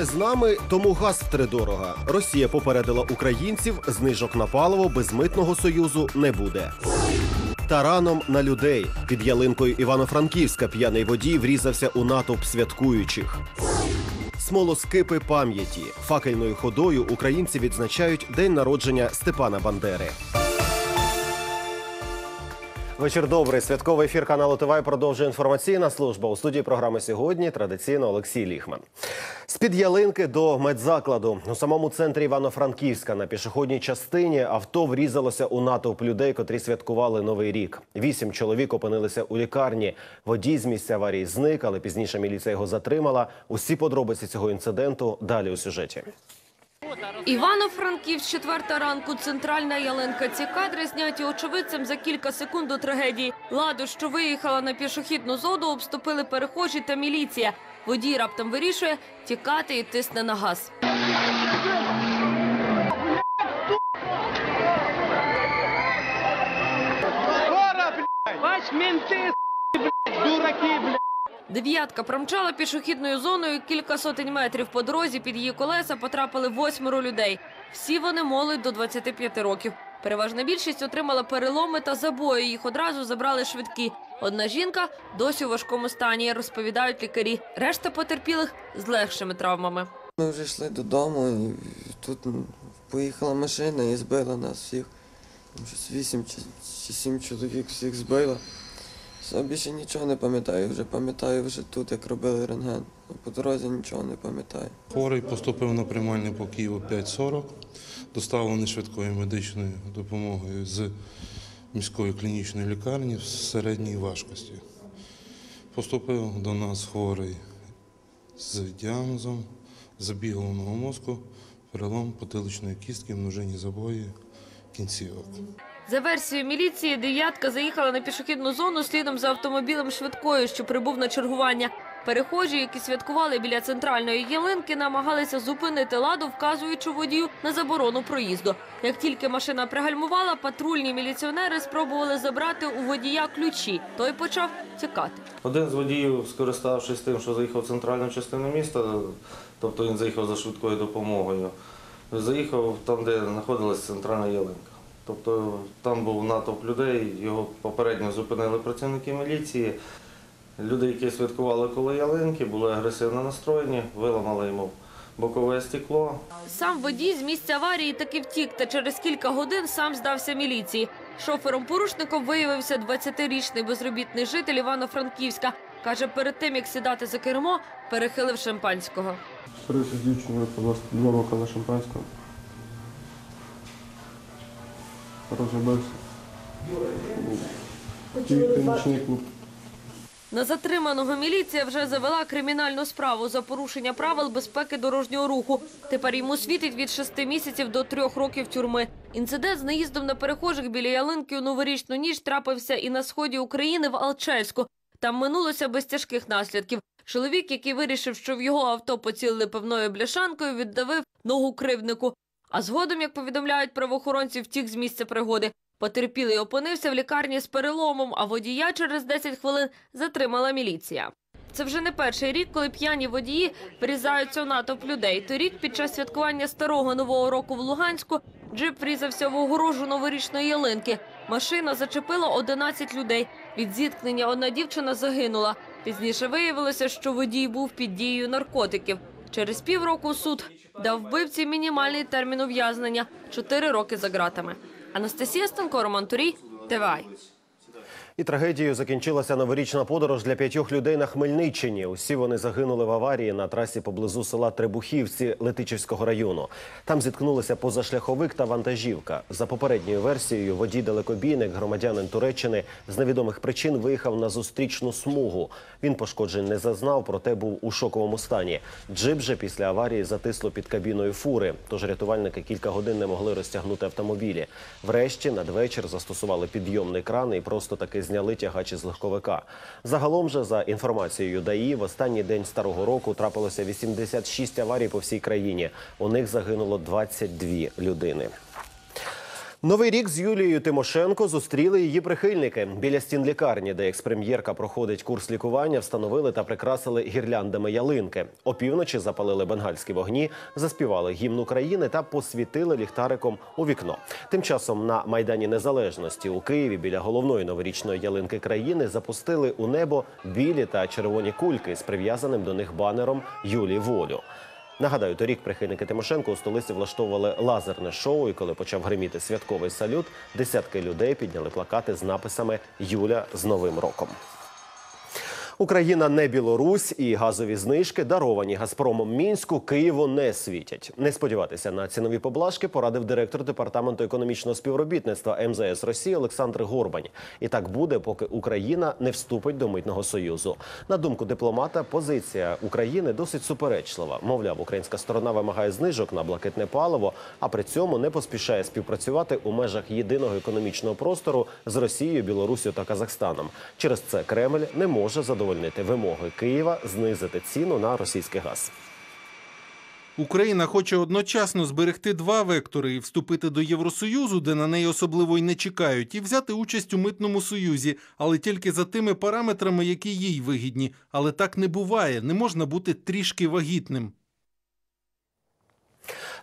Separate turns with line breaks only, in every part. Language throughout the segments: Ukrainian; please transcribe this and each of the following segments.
не з нами, тому газ втридорога. Росія попередила українців, знижок на паливо без митного союзу не буде. Тараном на людей під ялинкою Івано-Франківська п'яний водій врізався у натовп святкуючих. Смолоскипи пам'яті факельною ходою українці відзначають день народження Степана Бандери. Вечір добрий. Святковий ефір каналу ТВ продовжує інформаційна служба. У студії програми сьогодні традиційно Олексій Ліхман. З-під ялинки до медзакладу у самому центрі Івано-Франківська на пішохідній частині авто врізалося у натовп людей, котрі святкували новий рік. Вісім чоловік опинилися у лікарні. Водій з місця аварії зник, але пізніше міліція його затримала. Усі подробиці цього інциденту далі у сюжеті.
Івано-Франківськ, четверта ранку, центральна ялинка. Ці кадри зняті очевидцем за кілька секунд до трагедії. Ладу, що виїхала на пішохідну зону, обступили перехожі та міліція. Водій раптом вирішує тікати і тисне на газ.
Скоро, блядь! Бач, менты, блядь, дураки, блядь!
Дев'ятка промчала пішохідною зоною кілька сотень метрів по дорозі. Під її колеса потрапили восьмеро людей. Всі вони молодь до 25 років. Переважна більшість отримала переломи та забої. Їх одразу забрали швидкі. Одна жінка досі у важкому стані, розповідають лікарі. Решта потерпілих з легшими травмами.
Ми вже йшли додому, і тут поїхала машина і збила нас всіх. Вісім чи сім чоловік всіх збила. Все, більше нічого не пам'ятаю. Вже пам'ятаю вже тут, як робили рентген. По дорозі нічого не пам'ятаю.
Хворий поступив на приймальний по Києву 5.40, доставлений швидкою медичною допомогою з міської клінічної лікарні в середній важкості. Поступив до нас хворий з діагнозом забіг мозку, перелом потиличної кістки, множинні забої кінцівок.
За версією міліції, дев'ятка заїхала на пішохідну зону слідом за автомобілем швидкою, що прибув на чергування. Перехожі, які святкували біля центральної ялинки, намагалися зупинити ладу, вказуючи водію на заборону проїзду. Як тільки машина пригальмувала, патрульні міліціонери спробували забрати у водія ключі. Той почав тікати.
Один з водіїв, скориставшись тим, що заїхав в центральну частину міста, тобто він заїхав за швидкою допомогою, заїхав там, де знаходилась центральна ялинка. Тобто там був натовп людей, його попередньо зупинили працівники міліції. Люди, які святкували коло ялинки, були агресивно настроєні, виламали йому бокове стекло,
Сам водій з місця аварії таки втік, та через кілька годин сам здався міліції. Шофером-порушником виявився 20-річний безробітний житель Івано-Франківська. Каже, перед тим, як сідати за кермо, перехилив шампанського.
З дівчиною, будь ласка, два бокали шампанського. Розробився. Тільки нічний клуб.
На затриманого міліція вже завела кримінальну справу за порушення правил безпеки дорожнього руху. Тепер йому світить від шести місяців до трьох років тюрми. Інцидент з наїздом на перехожих біля ялинки у новорічну ніч трапився і на сході України в Алчевську. Там минулося без тяжких наслідків. Чоловік, який вирішив, що в його авто поцілили певною бляшанкою, віддавив ногу кривднику. А згодом, як повідомляють правоохоронці, втік з місця пригоди. Потерпілий опинився в лікарні з переломом, а водія через 10 хвилин затримала міліція. Це вже не перший рік, коли п'яні водії врізаються у натовп людей. Торік під час святкування старого нового року в Луганську джип врізався в огорожу новорічної ялинки. Машина зачепила 11 людей. Від зіткнення одна дівчина загинула. Пізніше виявилося, що водій був під дією наркотиків. Через півроку суд дав вбивці мінімальний термін ув'язнення 4 роки за ґратами. Анастасія Станко, Роман Турій, ТВА.
І трагедією закінчилася новорічна подорож для п'ятьох людей на Хмельниччині. Усі вони загинули в аварії на трасі поблизу села Требухівці Летичівського району. Там зіткнулися позашляховик та вантажівка. За попередньою версією, водій далекобійник, громадянин Туреччини, з невідомих причин виїхав на зустрічну смугу. Він пошкоджень не зазнав, проте був у шоковому стані. Джип же після аварії затисло під кабіною фури. Тож рятувальники кілька годин не могли розтягнути автомобілі. Врешті надвечір застосували підйомний кран і просто таки зняли тягач із легковика. Загалом же, за інформацією ДАІ, в останній день старого року трапилося 86 аварій по всій країні. У них загинуло 22 людини. Новий рік з Юлією Тимошенко зустріли її прихильники. Біля стін лікарні, де експрем'єрка проходить курс лікування, встановили та прикрасили гірляндами ялинки. Опівночі запалили бенгальські вогні, заспівали гімн України та посвітили ліхтариком у вікно. Тим часом на майдані Незалежності у Києві біля головної новорічної ялинки країни запустили у небо білі та червоні кульки з прив'язаним до них банером Юлі Волю. Нагадаю, торік прихильники Тимошенко у столиці влаштовували лазерне шоу. І коли почав гриміти святковий салют, десятки людей підняли плакати з написами Юля з Новим роком. Україна не Білорусь і газові знижки, даровані Газпромом Мінську, Києву не світять. Не сподіватися на цінові поблажки порадив директор департаменту економічного співробітництва МЗС Росії Олександр Горбань. І так буде, поки Україна не вступить до митного союзу. На думку дипломата, позиція України досить суперечлива. Мовляв, українська сторона вимагає знижок на блакитне паливо, а при цьому не поспішає співпрацювати у межах єдиного економічного простору з Росією, Білоруссю та Казахстаном. Через це Кремль не може задовольнити вимоги Києва знизити ціну на російський газ.
Україна хоче одночасно зберегти два вектори і вступити до Євросоюзу, де на неї особливо й не чекають, і взяти участь у митному союзі, але тільки за тими параметрами, які їй вигідні. Але так не буває. Не можна бути трішки вагітним.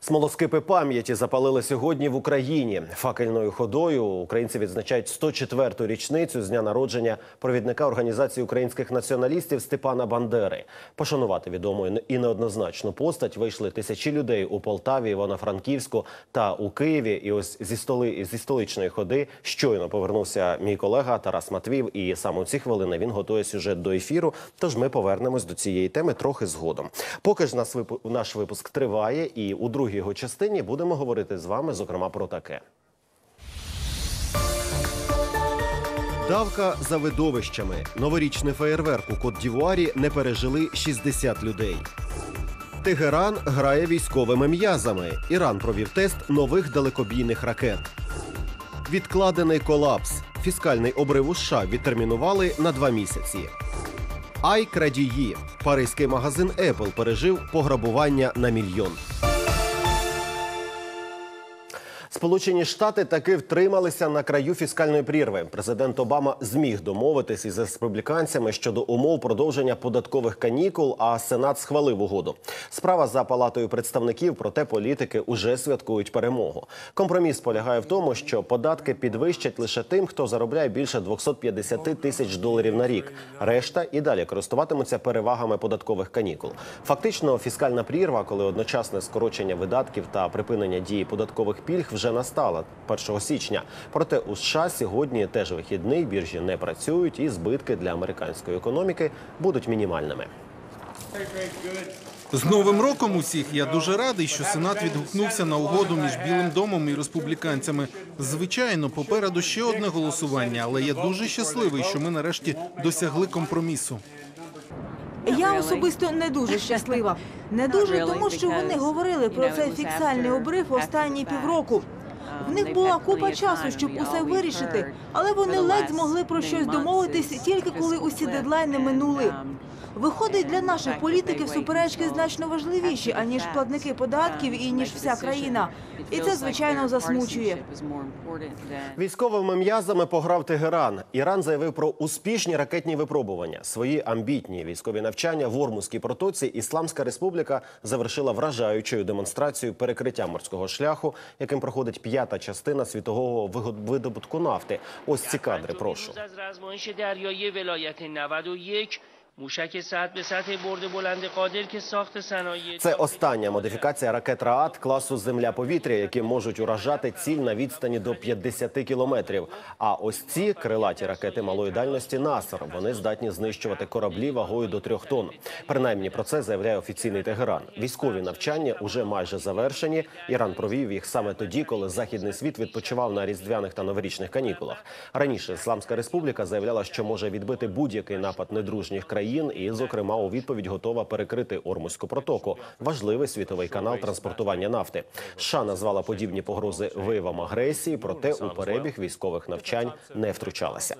Смолоскипи пам'яті запалили сьогодні в Україні. Факельною ходою українці відзначають 104-ту річницю з дня народження провідника організації українських націоналістів Степана Бандери. Пошанувати відому і неоднозначну постать вийшли тисячі людей у Полтаві, Івано-Франківську та у Києві. І ось зі столи зі столичної ходи щойно повернувся мій колега Тарас Матвів. І саме у ці хвилини він готує сюжет до ефіру. Тож ми повернемось до цієї теми трохи згодом. Поки ж нас випу- наш випуск триває, і у другій його частині будемо говорити з вами, зокрема, про таке. Давка за видовищами. Новорічний феєрверк у Кот-Дівуарі не пережили 60 людей. Тегеран грає військовими м'язами. Іран провів тест нових далекобійних ракет. Відкладений колапс. Фіскальний обрив у США відтермінували на два місяці. Ай крадії. Паризький магазин Apple пережив пограбування на мільйон. Сполучені Штати таки втрималися на краю фіскальної прірви. Президент Обама зміг домовитись із республіканцями щодо умов продовження податкових канікул. А Сенат схвалив угоду. Справа за палатою представників, проте політики уже святкують перемогу. Компроміс полягає в тому, що податки підвищать лише тим, хто заробляє більше 250 тисяч доларів на рік. Решта і далі користуватимуться перевагами податкових канікул. Фактично, фіскальна прірва, коли одночасне скорочення видатків та припинення дії податкових пільг вже настала 1 січня. Проте у США сьогодні теж вихідний біржі не працюють, і збитки для американської економіки будуть мінімальними.
З Новим роком усіх я дуже радий, що Сенат відгукнувся на угоду між Білим домом і республіканцями. Звичайно, попереду ще одне голосування, але я дуже щасливий, що ми нарешті досягли компромісу.
Я особисто не дуже щаслива. Не дуже, тому що вони говорили про цей фіксальний обрив останні півроку. В них була купа часу, щоб усе вирішити, але вони ледь змогли про щось домовитись тільки коли усі дедлайни минули. Виходить, для наших політиків суперечки значно важливіші, аніж платники податків і ніж вся країна. І це звичайно засмучує.
Військовими м'язами пограв Тегеран. Іран заявив про успішні ракетні випробування. Свої амбітні військові навчання в Ормузькій протоці Ісламська Республіка завершила вражаючою демонстрацією перекриття морського шляху, яким проходить п'ята частина світового видобутку нафти. Ось ці кадри. Прошу. Це остання модифікація ракет Раат класу земля-повітря, які можуть уражати ціль на відстані до 50 кілометрів. А ось ці крилаті ракети малої дальності «Наср». Вони здатні знищувати кораблі вагою до трьох тонн. Принаймні про це заявляє офіційний Тегеран. Військові навчання уже майже завершені. Іран провів їх саме тоді, коли західний світ відпочивав на різдвяних та новорічних канікулах. Раніше Ісламська Республіка заявляла, що може відбити будь-який напад недружніх країн країн, і, зокрема, у відповідь готова перекрити Ормузьку протоку, важливий світовий канал транспортування нафти. США назвала подібні погрози виявом агресії, проте у перебіг військових навчань не втручалася.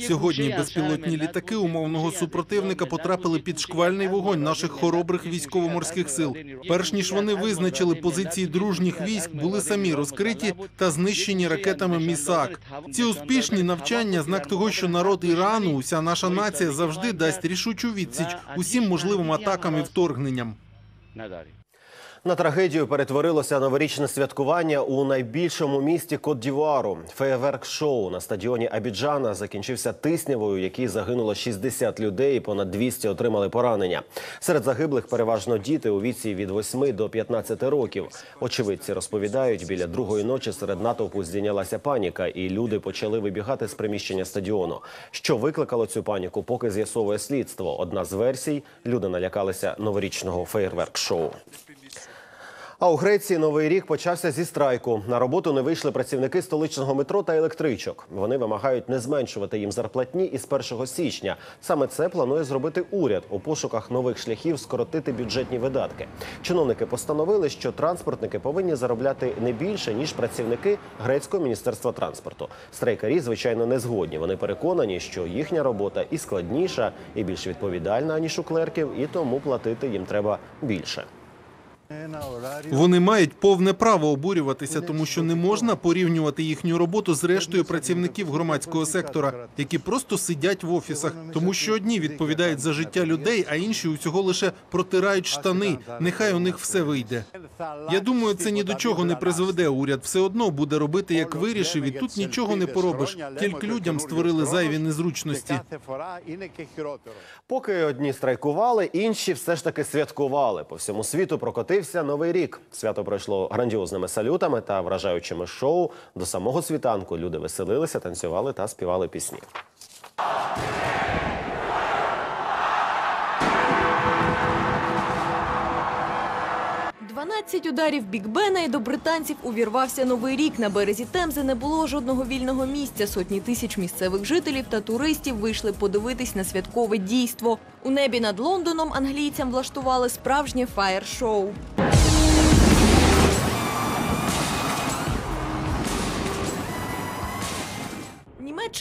Сьогодні безпілотні літаки умовного супротивника потрапили під шквальний вогонь наших хоробрих військово-морських сил. Перш ніж вони визначили позиції дружніх військ, були самі розкриті та знищені ракетами Місак. Ці успішні навчання знак того, що народ Ірану, уся наша нація завжди дасть рішучу відсіч усім можливим атакам і вторгненням.
На трагедію перетворилося новорічне святкування у найбільшому місті Кот-Дівуару. Феєверк-шоу на стадіоні Абіджана закінчився тиснявою, якій загинуло 60 людей і понад 200 отримали поранення. Серед загиблих переважно діти у віці від 8 до 15 років. Очевидці розповідають, біля другої ночі серед натовпу здійнялася паніка, і люди почали вибігати з приміщення стадіону. Що викликало цю паніку, поки з'ясовує слідство. Одна з версій люди налякалися новорічного феєрверк-шоу. А у Греції новий рік почався зі страйку. На роботу не вийшли працівники столичного метро та електричок. Вони вимагають не зменшувати їм зарплатні із 1 січня. Саме це планує зробити уряд у пошуках нових шляхів скоротити бюджетні видатки. Чиновники постановили, що транспортники повинні заробляти не більше ніж працівники грецького міністерства транспорту. Страйкарі, звичайно, не згодні. Вони переконані, що їхня робота і складніша, і більш відповідальна ніж у клерків, і тому платити їм треба більше.
Вони мають повне право обурюватися, тому що не можна порівнювати їхню роботу з рештою працівників громадського сектора, які просто сидять в офісах, тому що одні відповідають за життя людей, а інші усього лише протирають штани. Нехай у них все вийде. Я думаю, це ні до чого не призведе. Уряд все одно буде робити, як вирішив, і тут нічого не поробиш. Тільки людям створили зайві незручності.
Поки одні страйкували, інші все ж таки святкували. По всьому світу прокотився новий рік. Свято пройшло грандіозними салютами та вражаючими шоу. До самого світанку люди веселилися, танцювали та співали пісні.
12 ударів Бікбена і до британців увірвався новий рік. На березі Темзи не було жодного вільного місця. Сотні тисяч місцевих жителів та туристів вийшли подивитись на святкове дійство. У небі над Лондоном англійцям влаштували справжнє фаєр-шоу.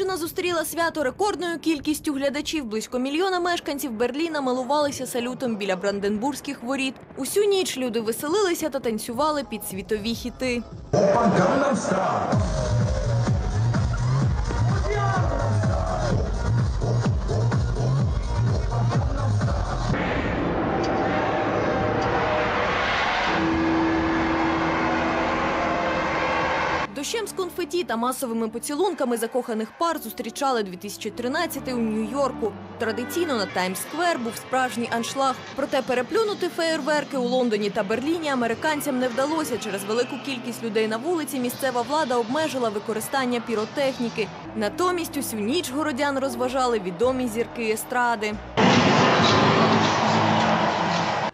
Німеччина зустріла свято рекордною кількістю глядачів. Близько мільйона мешканців Берліна милувалися салютом біля Бранденбурзьких воріт. Усю ніч люди веселилися та танцювали під світові хіти. Дощем з конфеті та масовими поцілунками закоханих пар зустрічали 2013 у Нью-Йорку. Традиційно на Таймс-сквер був справжній аншлаг. Проте переплюнути феєрверки у Лондоні та Берліні американцям не вдалося. Через велику кількість людей на вулиці місцева влада обмежила використання піротехніки. Натомість усю ніч городян розважали відомі зірки естради.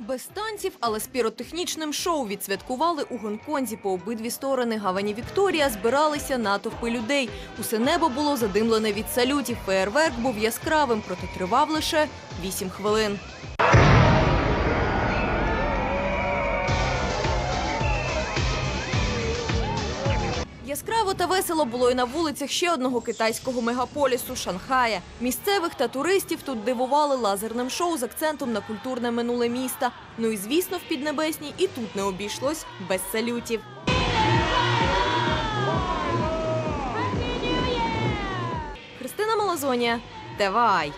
Без танців, але з піротехнічним шоу відсвяткували у Гонконзі по обидві сторони гавані Вікторія збиралися натовпи людей. Усе небо було задимлене від салютів. Феєрверк був яскравим, проте тривав лише вісім хвилин. Яскраво та весело було і на вулицях ще одного китайського мегаполісу Шанхая. Місцевих та туристів тут дивували лазерним шоу з акцентом на культурне минуле міста. Ну і звісно, в Піднебесній і тут не обійшлось без салютів. Христина Малазонія, Давай!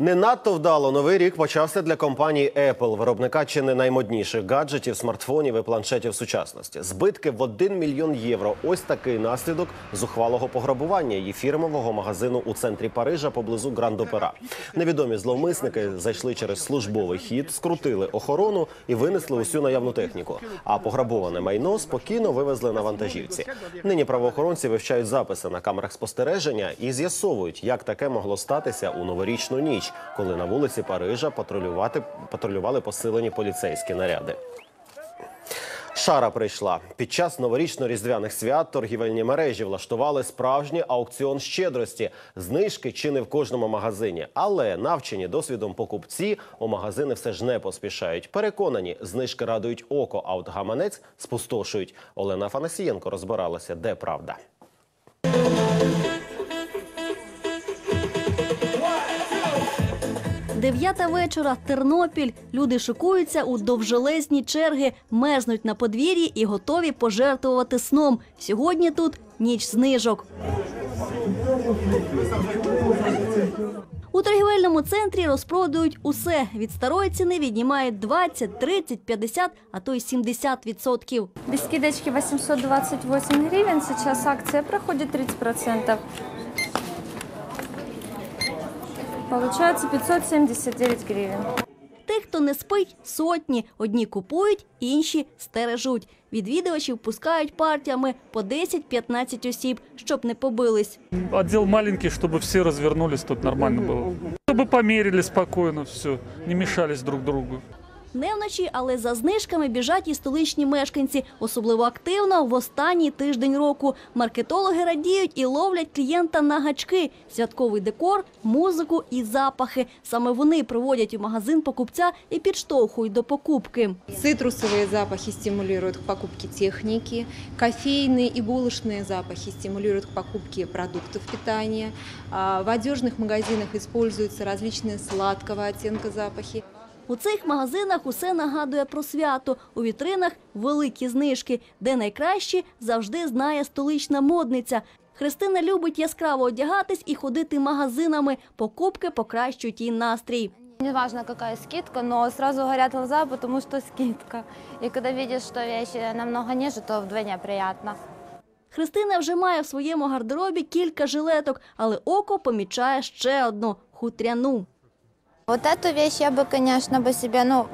Не надто вдало новий рік почався для компанії Apple, виробника чи не наймодніших гаджетів, смартфонів і планшетів сучасності. Збитки в 1 мільйон євро. Ось такий наслідок зухвалого пограбування її фірмового магазину у центрі Парижа поблизу Гранд-Опера. Невідомі зловмисники зайшли через службовий хід, скрутили охорону і винесли усю наявну техніку. А пограбоване майно спокійно вивезли на вантажівці. Нині правоохоронці вивчають записи на камерах спостереження і з'ясовують, як таке могло статися у новорічну ніч, коли на вулиці Парижа патрулювати патрулювали посилені поліцейські наряди. Шара прийшла під час новорічно-різдвяних свят. Торгівельні мережі влаштували справжній аукціон щедрості. Знижки чи не в кожному магазині, але навчені досвідом покупці у магазини все ж не поспішають. Переконані, знижки радують око, а от гаманець спустошують. Олена Афанасієнко розбиралася, де правда.
Дев'ята вечора, Тернопіль. Люди шикуються у довжелезні черги, мерзнуть на подвір'ї і готові пожертвувати сном. Сьогодні тут ніч знижок. У торгівельному центрі розпродають усе. Від старої ціни віднімають 20, 30, 50, а то й 70 відсотків.
Без скидочки 828 гривен. Сейчас акция проходит 30%. Получается 579 гривен.
Тих, хто не спить, сотні. Одні купують, інші стережуть. Відвідувачів пускають партіями по 10-15 осіб, щоб не побились.
Отдел маленький, чтобы все развернулись, тут нормально было. Чтобы померили спокойно все, не мешались друг другу.
Не вночі, але за знижками біжать і столичні мешканці. Особливо активно в останній тиждень року. Маркетологи радіють і ловлять клієнта на гачки. Святковий декор, музику і запахи. Саме вони приводять у магазин покупця і підштовхують до покупки.
Цитрусовые запахи стимулируют к покупке техники, кофейные и булочные запахи стимулируют к покупке продуктов питания. А В одежных магазинах используются различные сладкого оттенка запахи.
У цих магазинах усе нагадує про свято. У вітринах великі знижки, де найкращі завжди знає столична модниця. Христина любить яскраво одягатись і ходити магазинами. Покупки покращують їй настрій.
Не важно, какая скидка, но сразу горят глаза, потому что скидка. И когда видишь, что вещи намного ниже, то вдвойне приятно.
Христина вже має в своєму гардеробі кілька жилеток, але око помічає ще одну хутряну.
Вот эту вещь я бы, конечно, бы себе, ну,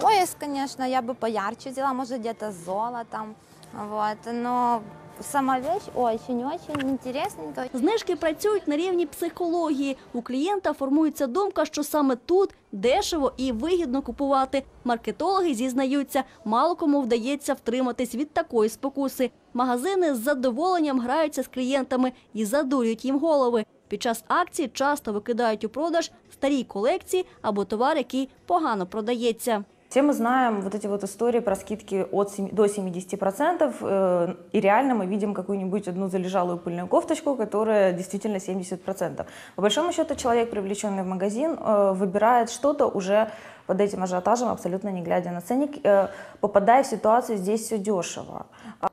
пояс, конечно, я бы поярче взяла, может, где-то с золотом, вот, но сама вещь очень-очень интересненькая.
Знижки працюють на рівні психології. У клієнта формується думка, що саме тут дешево і вигідно купувати. Маркетологи зізнаються, мало кому вдається втриматись від такої спокуси. Магазини з задоволенням граються з клієнтами і задурюють їм голови. Під час акцій часто викидають у продаж старі колекції або товар, який погано продається.
Все мы знаем вот эти вот истории про скидки от семи- до 70%, э, и реально мы видим какую-нибудь одну залежалую пыльную кофточку, которая действительно 70%. По большому счету человек, привлеченный в магазин, э, выбирает что-то уже под этим ажиотажем, абсолютно не глядя на ценник, э, попадая в ситуацию «здесь все дешево».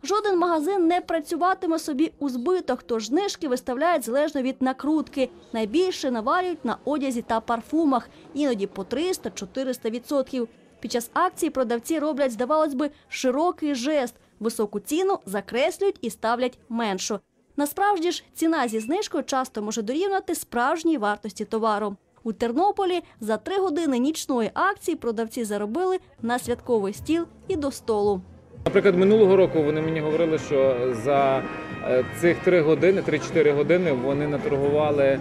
Жоден магазин не працюватиме собі у збиток, тож знижки виставляють залежно від накрутки. Найбільше наварюють на одязі та парфумах, іноді по 300-400 відсотків. Під час акції продавці роблять, здавалось би, широкий жест. Високу ціну закреслюють і ставлять меншу. Насправді ж ціна зі знижкою часто може дорівнювати справжній вартості товару. У Тернополі за три години нічної акції продавці заробили на святковий стіл і до столу.
Наприклад, минулого року вони мені говорили, що за е, цих 3 години, 3-4 години вони наторгували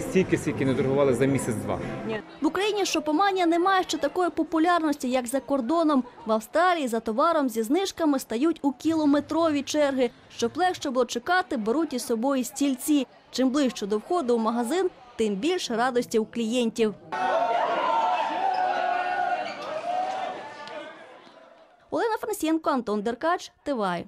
стільки, скільки не торгували за місяць-два.
В Україні шопоманія не має ще такої популярності, як за кордоном. В Австралії за товаром зі знижками стають у кілометрові черги. Щоб легше було чекати, беруть із собою стільці. Чим ближче до входу у магазин, тим більше радості у клієнтів. Олена Франасєнко, Антон Деркач, Тивай.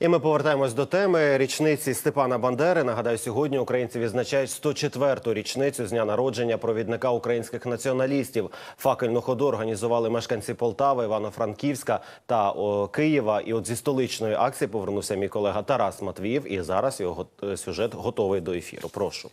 І ми повертаємось до теми річниці Степана Бандери. Нагадаю, сьогодні українці відзначають 104-ту річницю з дня народження провідника українських націоналістів. Факельну ходу організували мешканці Полтави, Івано-Франківська та о, Києва. І от зі столичної акції повернувся мій колега Тарас Матвіїв. І зараз його е, сюжет готовий до ефіру. Прошу.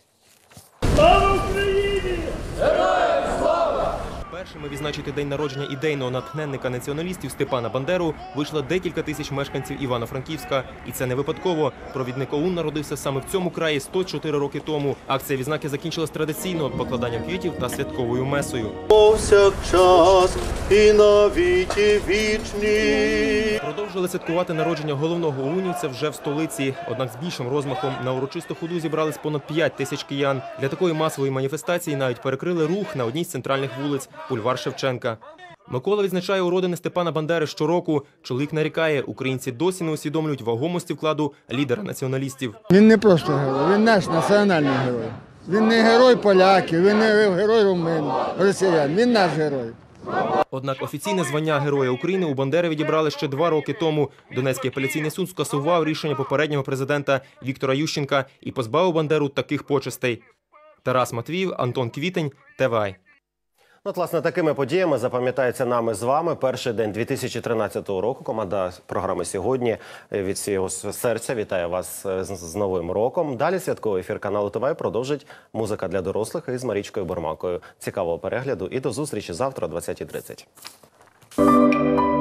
Першими відзначити день народження ідейного натхненника націоналістів Степана Бандеру вийшло декілька тисяч мешканців Івано-Франківська. І це не випадково. Провідник ОУН народився саме в цьому краї 104 роки тому. Акція відзнаки закінчилась традиційно покладанням квітів та святковою месою.
повсякчас і на віки вічні.
Продовжили святкувати народження головного унівця вже в столиці. Однак з більшим розмахом на урочисту ходу зібрались понад 5 тисяч киян. Для такої масової маніфестації навіть перекрили рух на одній з центральних вулиць бульвар Шевченка. Микола відзначає уродини Степана Бандери щороку. Чоловік нарікає, українці досі не усвідомлюють вагомості вкладу лідера націоналістів.
Він не просто герой, він наш національний герой. Він не герой поляків, він не герой румин, росіян, він наш герой.
Однак офіційне звання Героя України у Бандери відібрали ще два роки тому. Донецький апеляційний суд скасував рішення попереднього президента Віктора Ющенка і позбавив Бандеру таких почестей. Тарас Матвіїв, Антон Квітень, ТВАЙ.
От, власне, такими подіями запам'ятається нами з вами. Перший день 2013 року. Команда програми сьогодні від всього серця вітає вас е, з новим роком. Далі святковий ефір каналу ТВ продовжить музика для дорослих із Марічкою Бурмакою. Цікавого перегляду і до зустрічі завтра о 20.30.